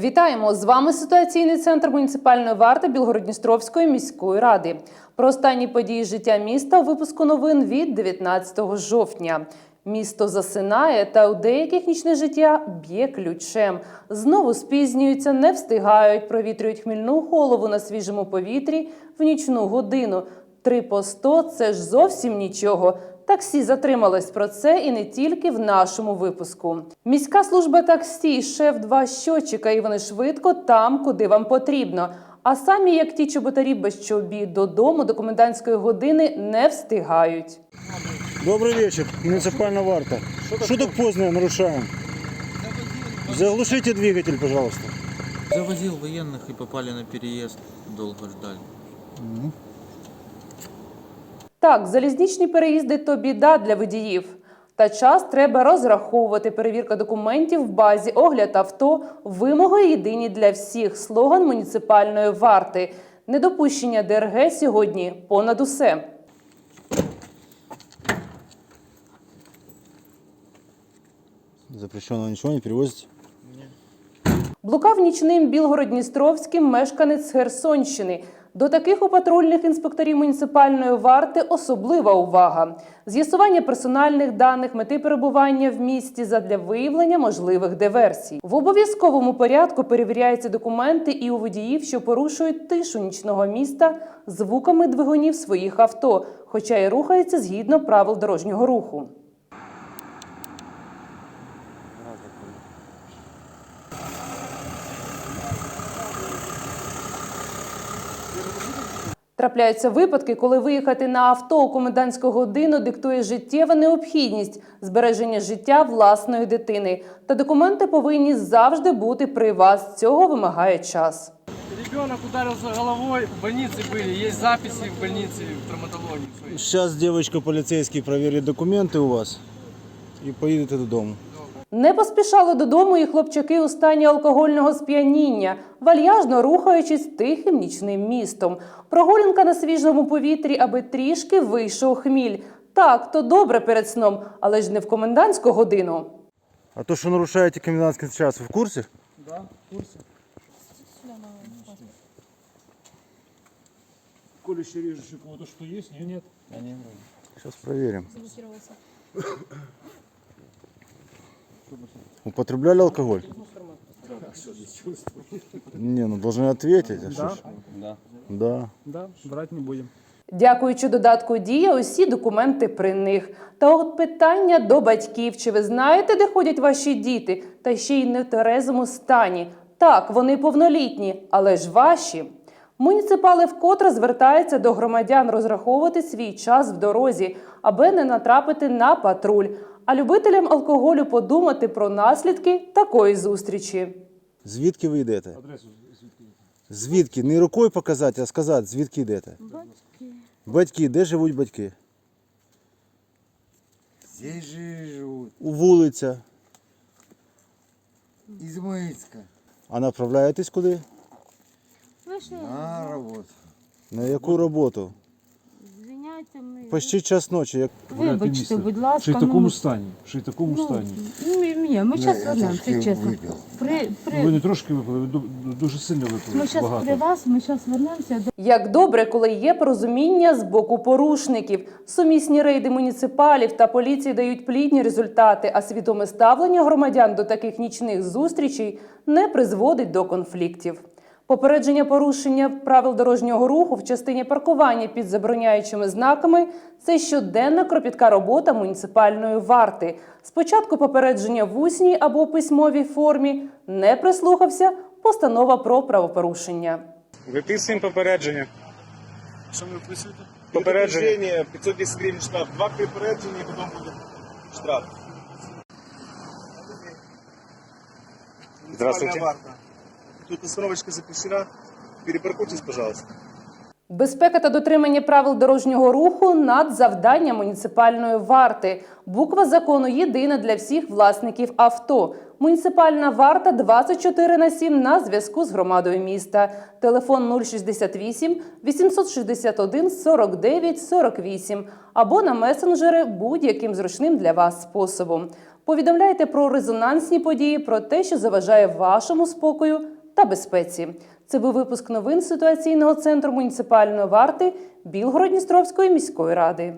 Вітаємо! З вами ситуаційний центр муніципальної варти Білгородністровської міської ради. Про останні події життя міста випуску новин від 19 жовтня. Місто засинає та у деяких нічне життя б'є ключем. Знову спізнюються, не встигають, провітрюють хмільну голову на свіжому повітрі в нічну годину. Три по сто – це ж зовсім нічого. Таксі затрималось про це і не тільки в нашому випуску. Міська служба таксі, шеф два щотчика, і вони швидко там, куди вам потрібно. А самі, як ті чоботарі без чобіт, додому до комендантської години не встигають. Добрый вечер, муниципальная варта. Что так поздно нарушаем? Заглушите двигатель, пожалуйста. Завозил военных и попали на переезд. Долго ждали. Так, залізничні переїзди то біда для водіїв. Та час треба розраховувати. Перевірка документів в базі, огляд авто, вимоги єдині для всіх. Слоган муніципальної варти. Недопущення ДРГ сьогодні понад усе. Запрещенного ничего не перевозите? Блукав нічним Білгород-Дністровським мешканець Херсонщини. До таких у патрульних інспекторів муніципальної варти особлива увага. З'ясування персональних даних, мети перебування в місті задля виявлення можливих диверсій. В обов'язковому порядку перевіряються документи і у водіїв, що порушують тишу нічного міста звуками двигунів своїх авто, хоча й рухаються згідно правил дорожнього руху. Трапляються випадки, коли виїхати на авто у комендантську годину диктує життєва необхідність збереження життя власної дитини. Та документи повинні завжди бути при вас. Цього вимагає час. Ребенок ударился головой, в больнице были, есть записи в больнице, в травматологии. своей. Сейчас девочка полицейский проверит документы у вас и поедете додому. Не поспішали додому і хлопчаки у стані алкогольного сп'яніння, вальяжно рухаючись тихим нічним містом. Прогулянка на свіжому повітрі, аби трішки вийшов хміль. Так, то добре перед сном, але ж не в комендантську годину. А то, что нарушаете комендантский час, вы в курсе? Да, в курсе. Колюще режущий у кого-то что есть? Нет? Нет. Сейчас проверим. Употребляли алкоголь? Не, ну должны ответить. а что ж. Да. Да, брать не будем. Дякуючи додатку Дія, усі документи при них. Та от питання до батьків: чи ви знаєте, де ходять ваші діти, та ще й не в терезому стані? Так, вони повнолітні, але ж ваші. Муніципали вкотре звертаються до громадян розраховувати свій час в дорозі, аби не натрапити на патруль. А любителям алкоголю подумати про наслідки такої зустрічі. Звідки ви йдете? Адресу звідки? Звідки? Не рукою показати, а сказати, звідки йдете? Батьки. Батьки, де живуть батьки? Здесь же живут. У вулиця. Измаильска. А направляєтесь куди? На работу. На яку роботу? Звиняйте ми. Почти час ночі. Як... Вибачте, будь ласка. Чи в ну, такому стані? Чи в такому ну, стані? Ну, ні, ми зараз вернемося, трошки чесно. При, при, Ви не трошки випили, ви ду- дуже сильно випили. ми зараз при багато. вас, ми зараз вернемося до Як добре, коли є порозуміння з боку порушників. Сумісні рейди муніципалів та поліції дають плідні результати, а свідоме ставлення громадян до таких нічних зустрічей не призводить до конфліктів. Попередження порушення правил дорожнього руху в частині паркування під забороняючими знаками це щоденна кропітка робота муніципальної варти. Спочатку попередження в усній або письмовій формі не прислухався постанова про правопорушення. Виписуємо попередження. Что вы вписываете? Попередження. 510 гривень штраф. Два попередження і потім буде штраф. Здравствуйте. Варта. Тут установочка запрещена. Перепаркуйтесь, пожалуйста. Безпека та дотримання правил дорожнього руху надзавдання муніципальної варти. Буква закону єдина для всіх власників авто. Муніципальна варта 24 на 7 на зв'язку з громадою міста. Телефон 068 861 49 48 або на месенджери будь-яким зручним для вас способом. Повідомляйте про резонансні події, про те, що заважає вашому спокою та безпеці. Це був випуск новин ситуаційного центру муніципальної варти Білгород-Дністровської міської ради.